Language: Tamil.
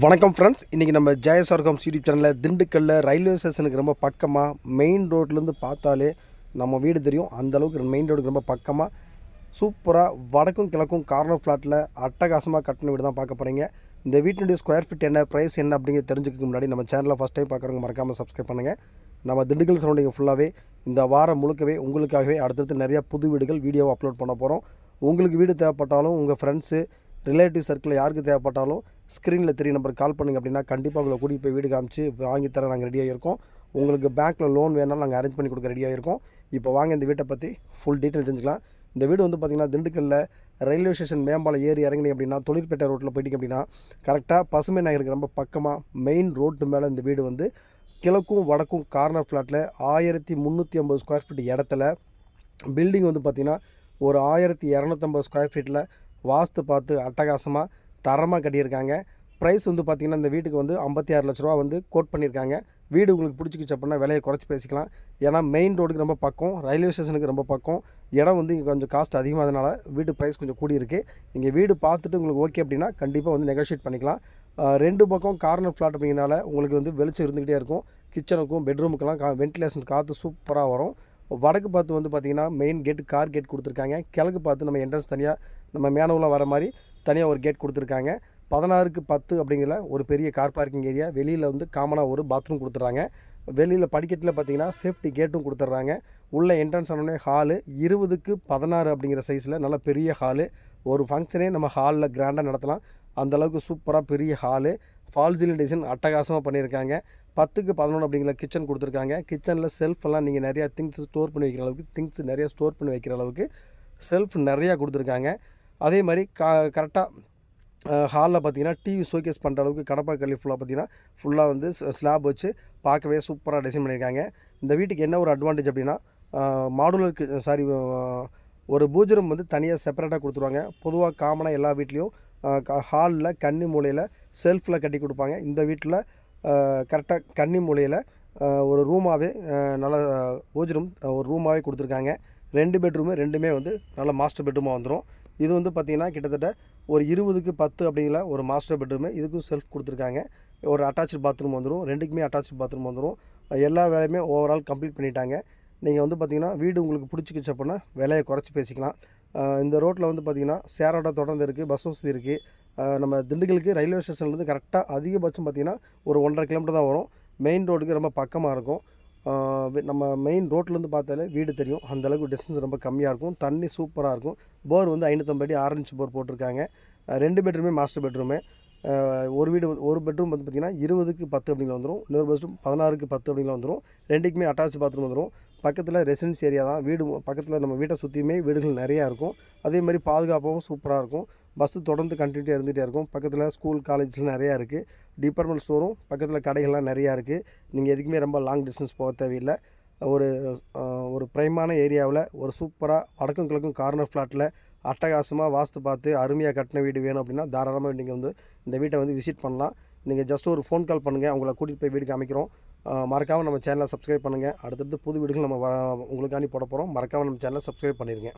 வணக்கம் ஃப்ரெண்ட்ஸ் இன்றைக்கி நம்ம ஜெயஸ்வர்கம் யூடியூப் சேனலில் திண்டுக்கல்லில் ரயில்வே ஸ்டேஷனுக்கு ரொம்ப பக்கமாக மெயின் ரோட்லேருந்து பார்த்தாலே நம்ம வீடு தெரியும். அந்தளவுக்கு மெயின் ரோடுக்கு ரொம்ப பக்கமாக சூப்பராக வடக்கும் கிழக்கும் கார்னர் ஃப்ளாட்டில் அட்டகாசமாக கட்டின வீடு தான் பார்க்க போகிறீங்க இந்த வீட்டினுடைய ஸ்கொயர் ஃபீட் என்ன ப்ரைஸ் என்ன அப்படிங்கிறது தெரிஞ்சுக்க முன்னாடி நம்ம சேனலில் ஃபஸ்ட் டைம் பார்க்குறவங்க மறக்காமல் சப்ஸ்கிரைப் பண்ணுங்கள் நம்ம திண்டுக்கல் சரௌண்டிங் ஃபுல்லாகவே இந்த வாரம் முழுக்கவே உங்களுக்காகவே அடுத்தடுத்து நிறையா புது வீடுகள் வீடியோவை அப்லோட் பண்ண போகிறோம் உங்களுக்கு வீடு தேவைப்பட்டாலும் உங்கள் ஃப்ரெண்ட்ஸு ரிலேட்டிவ் சர்க்கிள் யாருக்கு தேவைப்பட்டாலும் ஸ்க்ரீனில் தெரிய நம்பர் கால் பண்ணுங்க அப்படின்னா கண்டிப்பாக உங்களை கூட்டிகிட்டு போய் வீடு காமிச்சு வாங்கி தர நாங்கள் ரெடியாக இருக்கோம் உங்களுக்கு பேங்க்கில் லோன் வேணாலும் நாங்கள் அரேஞ்ச் பண்ணி கொடுக்க ரெடியாக இருக்கோம் இப்போ வாங்க இந்த வீட்டை பற்றி ஃபுல் டீட்டெயில் தெரிஞ்சுக்கலாம். இந்த வீடு வந்து பார்த்திங்கன்னா திண்டுக்கல்லில் ரயில்வே ஸ்டேஷன் மேம்பாலம் ஏறி இறங்கினீங்க அப்படின்னா தொழிற்பேட்டை ரோட்டில் போயிட்டீங்க அப்படின்னா கரெக்டாக பசுமை நகருக்கு ரொம்ப பக்கமாக மெயின் ரோட்டு மேலே இந்த வீடு வந்து கிழக்கும் வடக்கும் கார்னர் ஃப்ளாட்டில் ஆயிரத்தி முந்நூற்றி ஐம்பது ஸ்கொயர் ஃபீட் இடத்துல பில்டிங் வந்து பார்த்திங்கன்னா ஒரு ஆயிரத்தி இரநூத்தம்பது ஸ்கொயர் ஃபீட்டில் வாஸ்து பார்த்து அட்டகாசமாக தரமாக கட்டியிருக்காங்க. ப்ரைஸ் வந்து பார்த்திங்கன்னா இந்த வீட்டுக்கு வந்து ஐம்பத்தி ஆறு லட்ச ரூபா வந்து கோட் பண்ணியிருக்காங்க. வீடு உங்களுக்கு பிடிச்சிக்கிச்சு அப்படின்னா விலையை குறைச்சி பேசிக்கலாம். ஏன்னா மெயின் ரோடுக்கு ரொம்ப பக்கம் ரயில்வே ஸ்டேஷனுக்கு ரொம்ப பக்கம். இடம் வந்து இங்கே கொஞ்சம் காஸ்ட் அதிகமானதுனால வீட்டு ப்ரைஸ் கொஞ்சம் கூடி இருக்குது நீங்கள் வீடு பார்த்துட்டு உங்களுக்கு ஓகே அப்படின்னா கண்டிப்பாக வந்து நெகோஷியேட் பண்ணிக்கலாம். ரெண்டு பக்கம் கார்னர் ஃப்ளாட் அப்படிங்கிறனால உங்களுக்கு வந்து வெளிச்சம் இருந்துக்கிட்டே இருக்கும். கிச்சனுக்கும் பெட்ரூமுக்கெல்லாம் கா வென்டிலேஷன் காற்று சூப்பராக வரும். வடக்கு பார்த்து வந்து பார்த்திங்கன்னா மெயின் கேட்டு கார் கேட் கொடுத்துருக்காங்க. கிழக்கு பார்த்து நம்ம என்ட்ரன்ஸ் தனியாக நம்ம மேனுவலாக வர மாதிரி தனியாக ஒரு கேட் கொடுத்துருக்காங்க. பதினாறுக்கு பத்து அப்படிங்கிற ஒரு பெரிய கார் பார்க்கிங் ஏரியா வெளியில் வந்து காமனாக ஒரு பாத்ரூம் கொடுத்துட்றாங்க. வெளியில் படிக்கட்டில் பார்த்தீங்கன்னா சேஃப்டி கேட்டும் கொடுத்துட்றாங்க. உள்ள என்ட்ரன்ஸ் ஆனோடனே ஹாலு இருபதுக்கு பதினாறு அப்படிங்கிற சைஸில் நல்ல பெரிய ஹாலு ஒரு ஃபங்க்ஷனே நம்ம ஹாலில் கிராண்டாக நடத்தலாம். அந்தளவுக்கு சூப்பராக பெரிய ஹாலு ஃபால் சீலிங் டிசைன் அட்டகாசமாக பண்ணியிருக்காங்க பத்துக்கு பதினொன்று அப்படிங்கிற கிச்சன் கொடுத்துருக்காங்க. கிச்சனில் செல்ஃபெல்லாம் நீங்கள் நிறையா திங்ஸ் ஸ்டோர் பண்ணி வைக்கிற அளவுக்கு திங்ஸ் நிறையா ஸ்டோர் பண்ணி வைக்கிற அளவுக்கு செல்ஃப் நிறையா கொடுத்துருக்காங்க. அதே மாதிரி கா கரெக்டாக ஹாலில் பார்த்தீங்கன்னா டிவி ஷோகேஸ் பண்ணுற அளவுக்கு கடப்பா கல்வி ஃபுல்லாக பார்த்தீங்கன்னா ஃபுல்லாக வந்து ஸ்லாப் வச்சு பார்க்கவே சூப்பராக டிசைன் பண்ணியிருக்காங்க இந்த வீட்டுக்கு என்ன ஒரு அட்வான்டேஜ் அப்படின்னா மாடுலருக்கு சாரி ஒரு பூஜரம் வந்து தனியாக செப்பரேட்டாக கொடுத்துருவாங்க. பொதுவாக காமனாக எல்லா வீட்லேயும் ஹாலில் கன்னி மூலையில் செல்ஃபில் கட்டி கொடுப்பாங்க. இந்த வீட்டில் கரெக்டாக கன்னி மூலையில் ஒரு ரூமாகவே நல்ல பூஜ் ரூம் ஒரு ரூமாகவே கொடுத்துருக்காங்க. ரெண்டு பெட்ரூமு ரெண்டுமே வந்து நல்ல மாஸ்டர் பெட்ரூமாக வந்துடும் இது வந்து பார்த்திங்கன்னா கிட்டத்தட்ட ஒரு இருபதுக்கு பத்து அப்படிங்கிற ஒரு மாஸ்டர் பெட்ரூமு இதுக்கும் செல்ஃப் கொடுத்துருக்காங்க. ஒரு அட்டாச்சு பாத்ரூம் வந்துடும் ரெண்டுக்குமே அட்டாச்சு பாத்ரூம் வந்துடும் எல்லா வேலையுமே ஓவரால் கம்ப்ளீட் பண்ணிட்டாங்க. நீங்கள் வந்து பார்த்திங்கன்னா வீடு உங்களுக்கு பிடிச்சிக்கிச்சு அப்படின்னா விலையை குறைச்சி பேசிக்கலாம். இந்த ரோட்டில் வந்து பார்த்திங்கன்னா சேரோட தொடர்ந்து இருக்குது பஸ் வசதி இருக்குது நம்ம திண்டுக்கலுக்கு ரயில்வே ஸ்டேஷன்லேருந்து கரெக்டாக அதிகபட்சம் பார்த்திங்கன்னா ஒரு ஒன்றரை கிலோமீட்டர் தான் வரும். மெயின் ரோடுக்கு ரொம்ப பக்கமாக இருக்கும். நம்ம மெயின் ரோட்லேருந்து பார்த்தாலே வீடு தெரியும். அந்தளவுக்கு டிஸ்டன்ஸ் ரொம்ப கம்மியாக இருக்கும். தண்ணி சூப்பராக இருக்கும். போர் வந்து ஐநூற்றம்பது ஆரஞ்ச் ஆரஞ்சு போர் போட்டிருக்காங்க. ரெண்டு பெட்ரூமே மாஸ்டர் பெட்ரூமு ஒரு வீடு வந்து- ஒரு பெட்ரூம் வந்து பார்த்திங்கன்னா இருபதுக்கு பத்து அப்படிங்கிற வந்துடும் இன்னொரு பெட்ரூம் பதினாறுக்கு பத்து அப்படிங்கிற வந்துடும் ரெண்டுக்குமே அட்டாச் பாத்ரூம் வந்துடும் பக்கத்தில் ரெசிடென்ஸ் ஏரியா தான். வீடு பக்கத்தில் நம்ம வீட்டை சுற்றியுமே வீடுகள் நிறையா இருக்கும். அதே மாதிரி பாதுகாப்பாகவும் சூப்பராக இருக்கும். பஸ்ஸு தொடர்ந்து கண்டினியூட்டாக இருந்துகிட்டே இருக்கும். பக்கத்தில் ஸ்கூல் காலேஜ்லாம் நிறையா இருக்குது டிபார்ட்மெண்ட் ஸ்டோரும் பக்கத்தில் கடைகள்லாம் நிறையா இருக்குது நீங்கள் எதுக்குமே ரொம்ப லாங் டிஸ்டன்ஸ் போக தேவையில்லை. ஒரு ஒரு ப்ரைமான ஏரியாவில் ஒரு சூப்பராக வடக்கும் கிழக்கும் கார்னர் ஃப்ளாட்டில் அட்டகாசமாக வாஸ்து பார்த்து அருமையாக கட்டின வீடு வேணும் அப்படின்னா தாராளமாக நீங்கள் வந்து இந்த வீட்டை வந்து விசிட் பண்ணலாம். நீங்கள் ஜஸ்ட் ஒரு ஃபோன் கால் பண்ணுங்கள் உங்களை கூட்டிகிட்டு போய் வீடு காமிக்கிறோம் மறக்காமல் நம்ம சேனலை சப்ஸ்கிரைப் பண்ணுங்கள் அடுத்தடுத்து புது வீடுகள் நம்ம உங்களுக்காண்டி போட போகிறோம் மறக்காமல் நம்ம சேனலை சப்ஸ்கிரைப் பண்ணிடுங்க